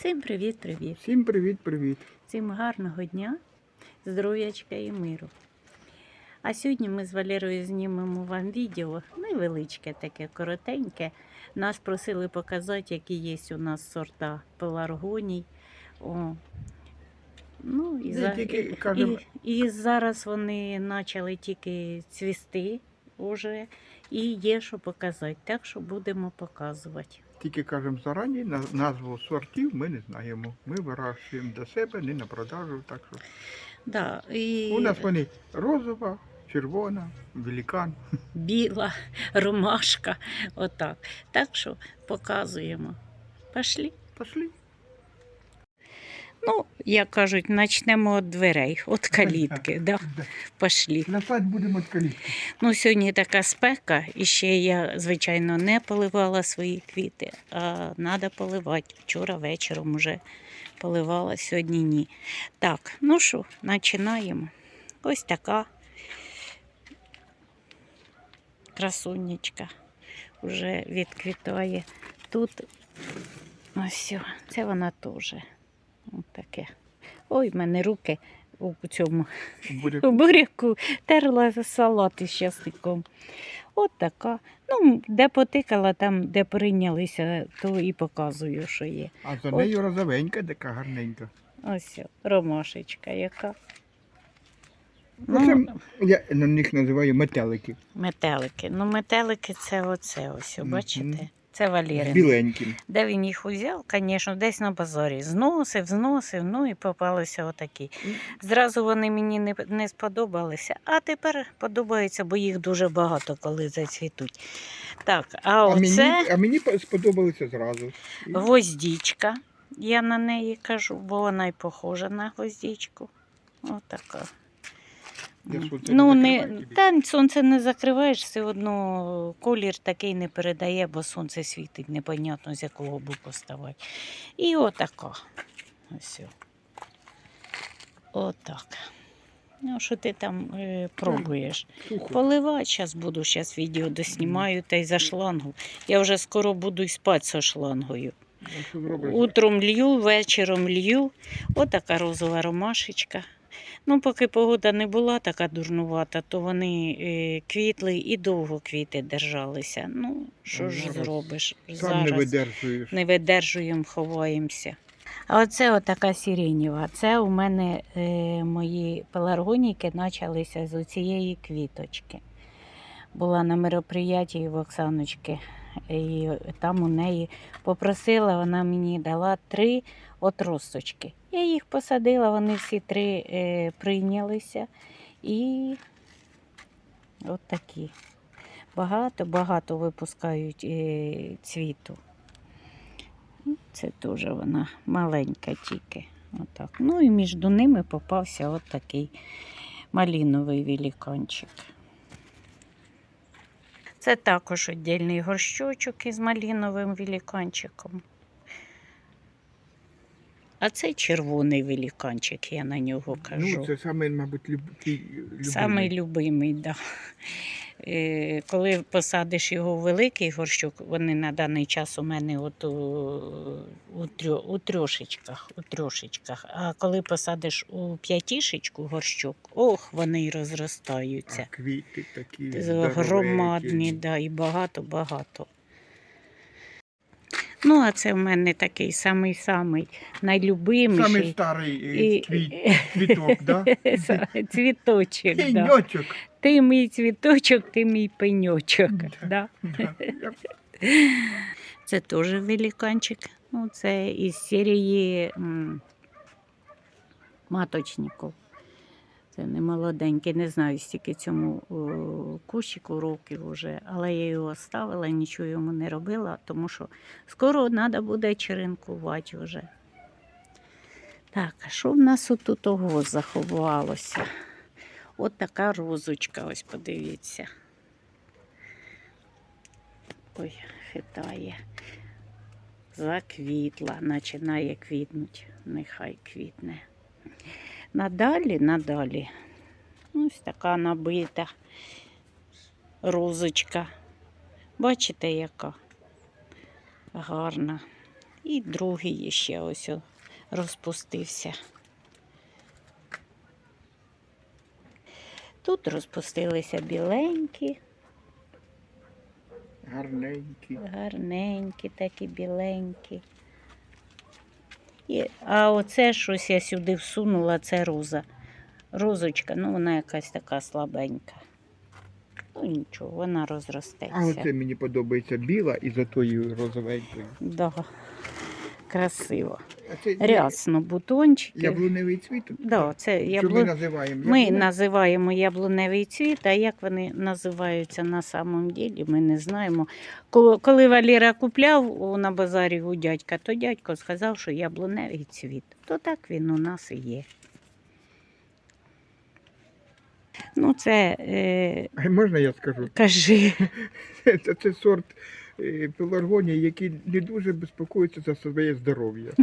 Всім привіт-привіт! Всім привіт-привіт. Всім гарного дня, здоров'ячка і миру. А сьогодні ми з Валерою знімемо вам відео невеличке, таке коротеньке. Нас просили показати, які є у нас сорта пеларгоній. О. Ну, і, за... тільки, і, і зараз вони почали тільки цвісти уже, і є що показати. Так що будемо показувати. Тільки кажемо зарані, назву сортів ми не знаємо. Ми вирощуємо до себе, не на продажу. Так що Да, і... у нас вони розова, червона, великан. біла ромашка. Отак. Так що показуємо. Пошли. Пошли. Ну, як кажуть, почнемо від дверей, від калітки. Да? Пошли. Напад будемо від калітки. Ну, сьогодні така спека, і ще я, звичайно, не поливала свої квіти, а треба поливати. Вчора вечором вже поливала, сьогодні ні. Так, ну що, починаємо. Ось така красунечка вже відквітає. Тут ось, це вона теж. Ось таке. Ой, в мене руки у цьому Буде у буряку терла салат із часником. От така. Ну, де потикала, там, де прийнялися, то і показую, що є. А за От. нею розовенька, така гарненька. Ось ромашечка яка. Ну, Ну, я на них називаю метелики. метелики. Ну, метелики це оце ось, о, Мгм. бачите? Це Валерин. біленьким. Де він їх узяв, звісно, десь на базарі. Зносив, зносив, ну і попалися отакі. Зразу вони мені не, не сподобалися, а тепер подобаються, бо їх дуже багато, коли зацвітуть. Так, а А мені, оце а мені по- сподобалося зразу. Гвоздічка. Я на неї кажу, бо вона й похожа на гвоздічку. Отака. Я сонце Ну, не не, та сонце не закриваєш, все одно колір такий не передає, бо сонце світить, непонятно з якого боку ставати. І отака. Ось. Отак. Ну, що ти там е, пробуєш? Поливати зараз буду, зараз відео доснімаю та й за шлангу. Я вже скоро буду й спати зі шлангою. Утром лью, вечором лью. Отака розова ромашечка. Ну, поки погода не була така дурнувата, то вони е, квітли і довго квіти держалися. Ну, що ж зробиш? Сам не видержуєш. не видержуємо, ховаємося. А оце отака сиренєва. Це у мене е, мої пеларгоніки почалися з цієї квіточки. Була на мероприятті в Оксаночки, і там у неї попросила, вона мені дала три отросточки. Я їх посадила, вони всі три е, прийнялися. І от такі. Багато-багато випускають е, цвіту. Ну, Це теж вона маленька тільки. Отак. Ну і між ними попався от такий маліновий великанчик. Це також віддільний горщочок із маліновим великанчиком. А це червоний великанчик, я на нього кажу. Ну, це саме, мабуть, люб... любимий. Самий любимий, да. Е, Коли посадиш його в великий горщик, вони на даний час у мене от у, у, трьо, у трьошечках, у трьошечках. А коли посадиш у п'ятішечку горщик, ох, вони й А розростаються. квіти такі. Громадні, здоровенькі. да, і багато-багато. Ну, а це в мене такий самий-самий найлюбиміший. Самий старий е, І- квіт, цвіток, да? Цвіточок. Да. Ти мій цвіточок, ти мій пеньочок. Да. Да. Я- Це теж великанчик. Ну, це із серії м, маточників. Це не молоденький, не знаю, стільки цьому кущику років вже, але я його ставила, нічого йому не робила, тому що скоро треба буде черенкувати вже. Так, а що в нас отут того заховалося? От така розочка, ось подивіться. Ой, хитає. Заквітла, починає квітнути. Нехай квітне. Надалі, надалі. Ось така набита розочка. Бачите, яка гарна. І другий ще ось розпустився. Тут розпустилися біленькі, Гарненький. гарненькі, такі біленькі. А оце щось я сюди всунула, це роза. Розочка, ну вона якась така слабенька. Ну нічого, вона розростеться. А оце мені подобається біла і за тою розовенькою. Да. Красиво. Рясно бутончики. яблуневий цвіт? Да, це Що ми називаємо? Ми називаємо яблуневий цвіт, а як вони називаються на самом ділі, ми не знаємо. Коли Валера купляв на базарі у дядька, то дядько сказав, що яблуневий цвіт. То так він у нас і є. Ну, це е, А можна я скажу? кажи. Це, це сорт пеларгонії, який не дуже безпокоїться за своє здоров'я.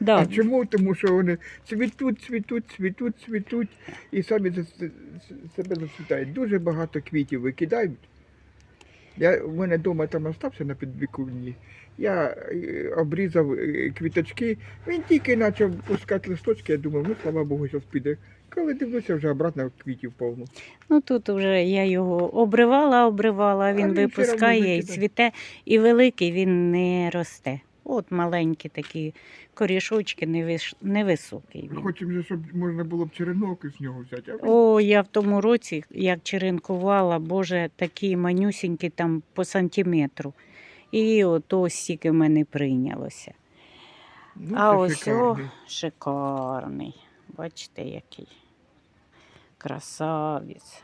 Да. А чому? Тому що вони цвітуть, цвітуть, цвітуть, цвітуть і самі за себе зацвітають. Дуже багато квітів викидають. Я, у мене вдома там остався на підвіконні. Я е, обрізав е, квіточки, він тільки почав пускати листочки, я думав, ну слава Богу, зараз піде. Коли дивлюся, вже обратно квітів повно. Ну тут вже я його обривала, обривала, він він випускає і цвіте, і великий він не росте. От маленькі такі корішочки, невиш- невисокий він. Хочемо, щоб можна було б черенок із нього взяти. А він О, я в тому році, як черенкувала, боже, такі манюсінькі там по сантиметру. І от ось стільки в мене прийнялося. ну, а ось о, шикарний. Шикарний. Бачите, який красавець.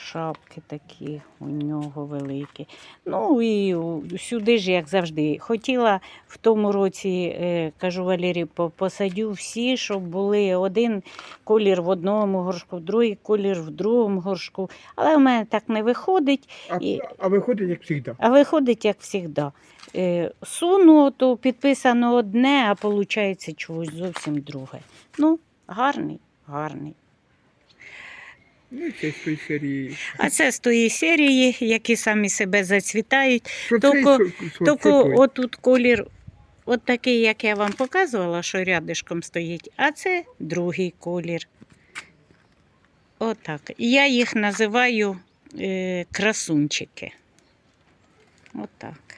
Шапки такі у нього великі. Ну і сюди ж, як завжди, хотіла в тому році, е, кажу Валері, посадю всі, щоб були один колір в одному горшку, другий колір в другому горшку. Але в мене так не виходить. А, і- а виходить, як завжди. А виходить, як завжди. Е, Суну, то підписано одне, а виходить чогось зовсім друге. Ну, гарний, гарний. Ну, це з тої серії. А це з тої серії, які самі себе зацвітають. Що Тільки- Тільки отут колір, от такий, як я вам показувала, що рядишком стоїть, а це другий колір. Отак. Я їх називаю е, красунчики. Отак.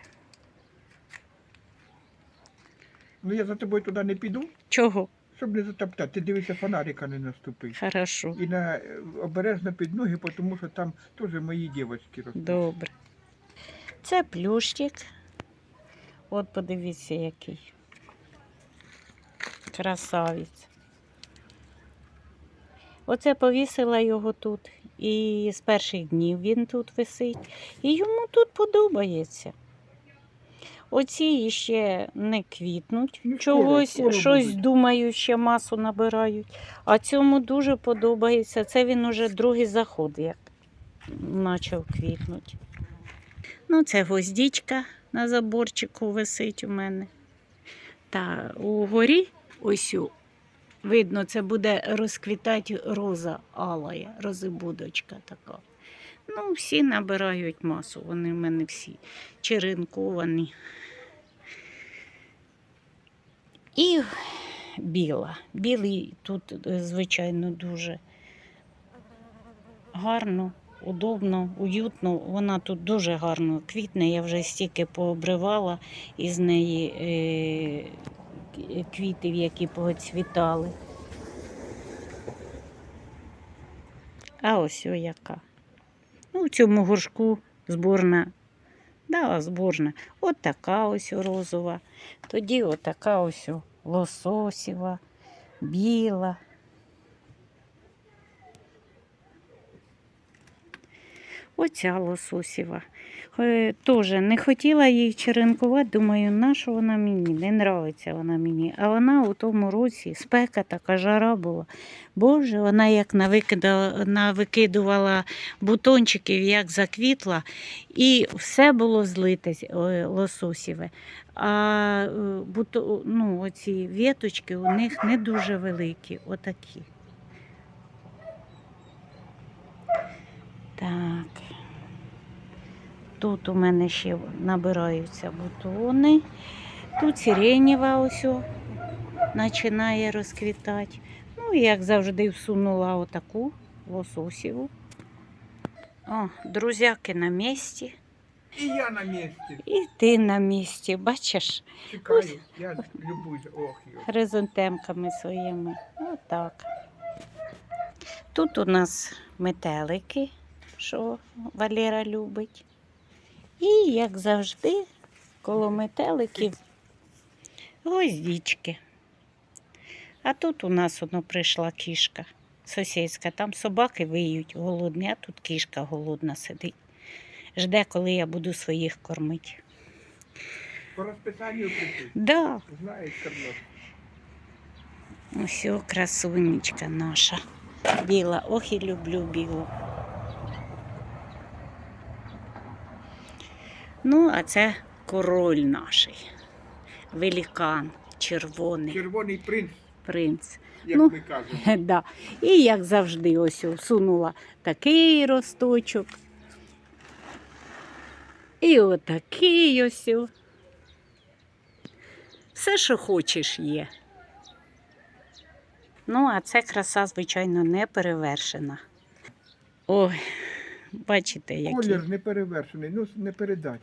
Ну я за тобою туди не піду, Чого? Щоб не затоптати. Ти дивися, фонарика не наступи. Хорошо. І на, обережно під ноги, тому що там теж мої дівчатки ростуть. Добре. Це плющик. От подивіться, який. Красавець. Оце повісила його тут. І з перших днів він тут висить. І йому тут подобається. Оці ще не квітнуть, Ну, чогось, скоро щось будуть. думаю, ще масу набирають. А цьому дуже подобається. Це він уже другий заход, як почав квітнути. Ну, це гвоздічка на заборчику висить у мене. Та угорі, ось у, видно, це буде розквітати роза алая, розибудочка така. Ну, всі набирають масу, вони в мене всі черенковані. І біла. Білий тут, е, звичайно, дуже гарно, удобно, уютно. Вона тут дуже гарно квітне. Я вже стільки пообривала із неї е, квітів, які поцвітали. А ось о яка. Ну, в цьому горшку зборна. Да, зборна. От така ось розова. Тоді отака ось лососіва, біла. Оця лососєва. Е, Тоже не хотіла її черенкувати, думаю, на що вона мені, не нравиться вона мені. А вона у тому році спека така жара була. Боже, вона як навикидувала бутончиків, як заквітла, і все було злите е, лососєве. А е, ну, оці віточки у них не дуже великі, отакі. Так. Тут у мене ще набираються бутони. Тут сиренєва ось починає розквітати. Ну, і як завжди, всунула отаку лососіву. О, друзяки на місці. І я на місці. І ти на місці, бачиш, Чекаю. Я любуюсь. Ох, хризантемками своїми. Отак. Тут у нас метелики, що Валера любить. І, як завжди, коло метеликів гвоздічки. А тут у нас воно прийшла кішка сусідська. Там собаки виють голодні, а тут кішка голодна сидить. Жде, коли я буду своїх кормити. По розписанню прийти. Да, Знаєш, Карлос. Ось красунечка наша. Біла. Ох і люблю білу. Ну, а це король наш. Великан, червоний Червоний принц, принц. як Ну. ми кажемо. Да. І як завжди, ось о, всунула такий росточок. І отакий ось. Все, що хочеш, є. Ну, а це краса, звичайно, не перевершена. Ой, бачите, які. Колір не перевершений, ну не передать.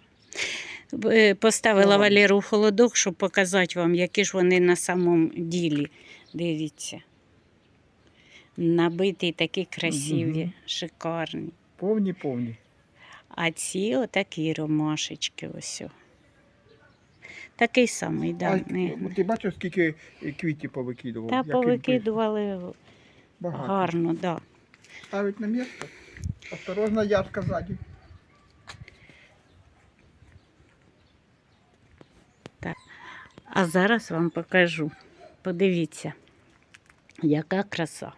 Е, Поставила Валеру в холодок, щоб показати вам, які ж вони на самому ділі. Дивіться. Набиті такі красиві, Мгм. шикарні. Повні, повні. А ці отакі ромашечки ось. Такий самий, да. а, ти бачиш, скільки квітів повикидував? Та повикидували Багато. гарно, да. Ставить на місце. Осторожно, ядка ззаді. А зараз вам покажу. Подивіться, яка краса.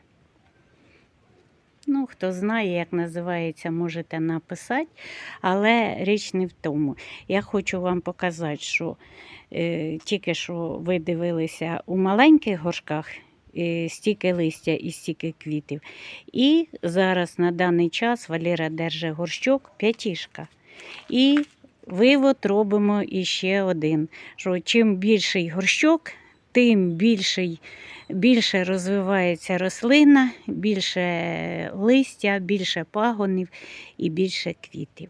Ну, хто знає, як називається, можете написати, але річ не в тому. Я хочу вам показати, що е, тільки що ви дивилися у маленьких горшках е, стільки листя і стільки квітів. І зараз на даний час Валера держить горщок п'ятішка. І вивод робимо іще один. Що чим більший горщок, тим більший, більше розвивається рослина, більше листя, більше пагонів і більше квітів.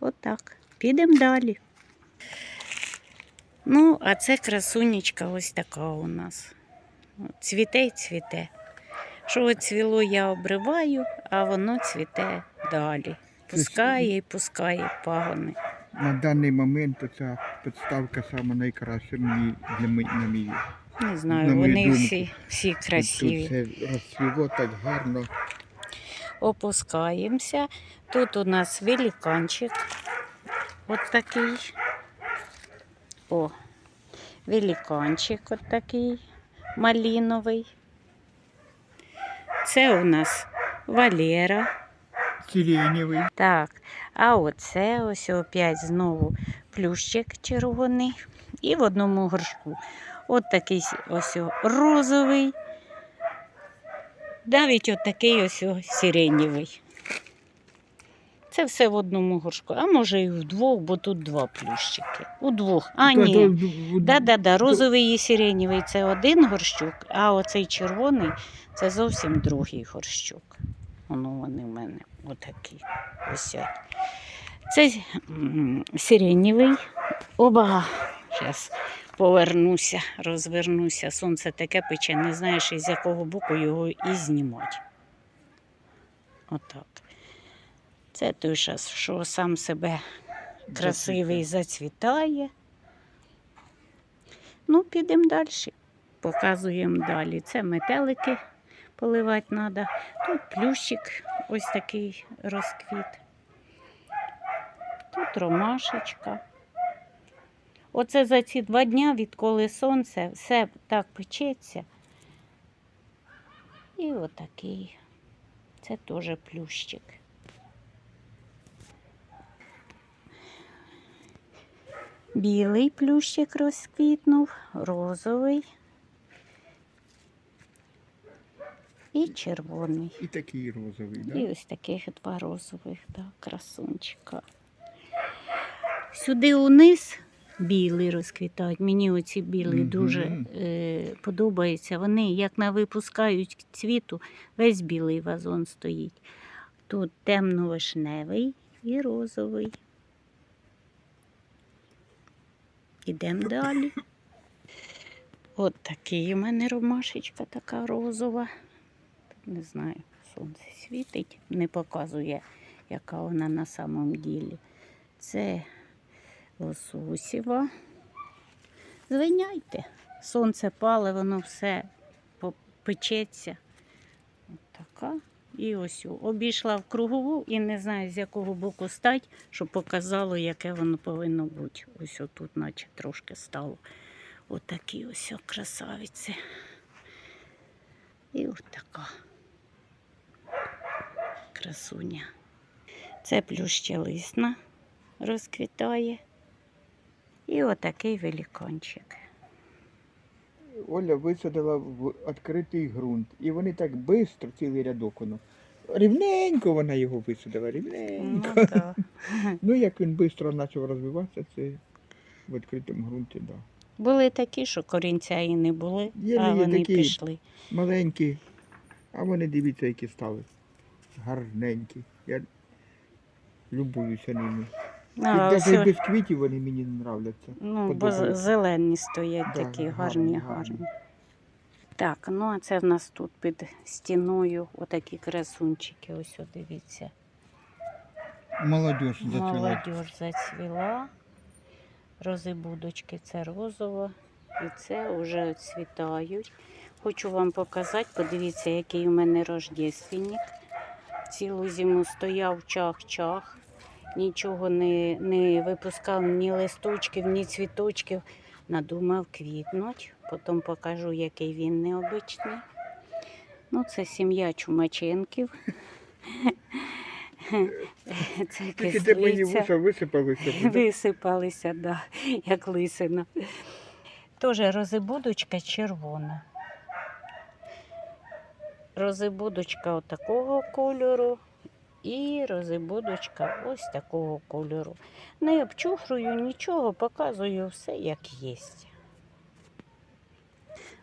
Отак. Підемо далі. Ну, а це красунечка ось така у нас. Цвіте й цвіте. Що цвіло, я обриваю, а воно цвіте далі. Пускає і пускає пагони. На даний момент ця підставка сама найкраща мені для мій. Не знаю, На вони думку. всі, всі красиві. Тут все розцвіло так гарно. Опускаємося. Тут у нас великанчик. От такий. О, великанчик от такий маліновий. Це у нас Валера. Сиренєвий. Так, а оце ось опять знову плющик червоний. І в одному горшку. От такий ось розовий. Навіть от такий ось сиренєвий. Це все в одному горшку. А може і в двох, бо тут два плющики. У двох. А, ні. Да-да-да, розовий і сиренєвий це один горщук, а оцей червоний це зовсім другий горщук. Воно вони в мене отакі висять. Це м, сиренєвий. Оба. Зараз повернуся, розвернуся. Сонце таке пече, не знаєш, із якого боку його і знімати. Отак. Це той, що- що сам себе красивий зацвітає. Ну, підемо далі. Показуємо далі. Це метелики поливати треба. Тут плющик ось такий розквіт. Тут ромашечка. Оце за ці два дня, відколи сонце, все так печеться. І отакий. Це теж плющик. Білий плющик розквітнув, розовий і червоний. І такий розовий, да? І ось таких два розових, да, красунчика. Сюди униз білий розквітають. Мені оці білі Мгм. дуже е, подобаються. Вони як навипускають цвіту, весь білий вазон стоїть. Тут темно-вишневий і розовий. Ідемо далі. От такий у мене ромашечка така розова. Не знаю, сонце світить, не показує, яка вона на самом ділі. Це лососєва. Звиняйте. Сонце пале, воно все печеться. От така. І ось обійшла в кругову і не знаю, з якого боку стать, щоб показало, яке воно повинно бути. Ось отут, наче трошки стало. Отакі ось красавиці. І от така красуня. Це плющелисна розквітає. І отакий великончик. Оля висадила в відкритий ґрунт. І вони так швидко, цілий рядок воно. Рівненько вона його висадила, Ну, рівненько. так. Ну, як він швидко почав розвиватися, це в відкритому ґрунті, так. Да. Були такі, що корінця і не були, Є, а є вони такі. пішли. Маленькі, а вони дивіться, які стали. Гарненькі. Я любуюся ними. А, навіть без квітів вони мені не нравляться. ну, бо з- подобаються. зелені стоять Да, такі гарні, гарні, гарні. гарні. Так, ну а це в нас тут під стіною отакі красунчики. Ось о, дивіться. Молодіж Молодіж зацвіла. Розибудочки це розово. І це вже оцвітають. Хочу вам показати, подивіться, який у мене рождественник. Цілу зиму стояв чах-чах, нічого не, не випускав, ні листочків, ні цвіточків. Надумав квітнуть. Потім покажу, який він необичний. Ну, це сім'я Чумаченків. Це Тільки кислиця. висипалися. Висипалися, да, як лисина. Тоже розибудочка червона. Розибудочка отакого кольору і розибудочка ось такого кольору. Не обчухрую нічого, показую все, як є.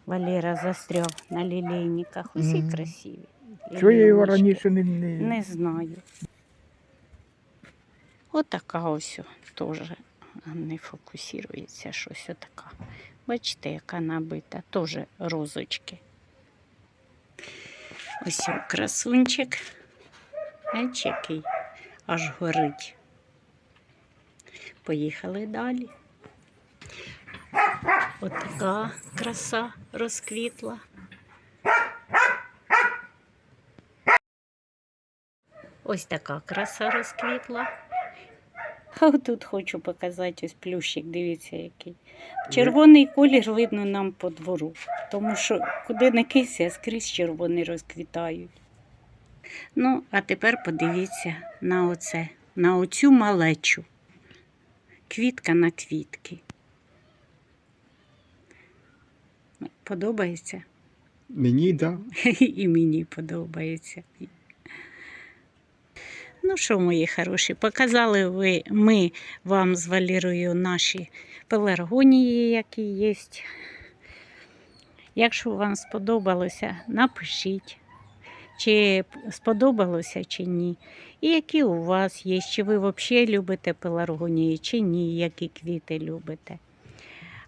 Валера застряв на лілейниках. Усі Мгм. красиві. Чого я його раніше не, не... Не знаю. Отака ось теж не фокусується щось отака. Бачите, яка набита, теж розочки. Ось красунчик. Бач, який аж горить. Поїхали далі. Отака краса розквітла. Ось така краса розквітла. А тут хочу показати ось плющик, дивіться який. Червоний колір видно нам по двору, тому що куди не кися, скрізь червоні розквітають. Ну, а тепер подивіться на оце, на оцю малечу. Квітка на квітки. Подобається? Мені, так. Да. І мені подобається. Ну що, мої хороші, показали ви, ми вам з Валірою наші пеларгонії, які є. Якщо вам сподобалося, напишіть, чи сподобалося, чи ні. І які у вас є, чи ви взагалі любите пеларгонії, чи ні, які квіти любите.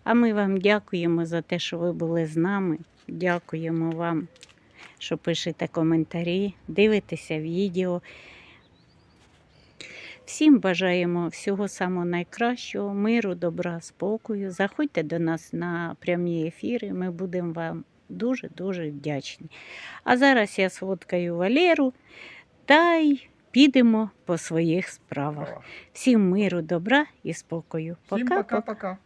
А ми вам дякуємо за те, що ви були з нами. Дякуємо вам, що пишете коментарі, дивитеся відео. Всім бажаємо всього самого найкращого, миру, добра, спокою. Заходьте до нас на прямі ефіри, ми будемо вам дуже-дуже вдячні. А зараз я сфоткаю Валеру та й підемо по своїх справах. Всім миру, добра і спокою. Пока-пока. пока-пока.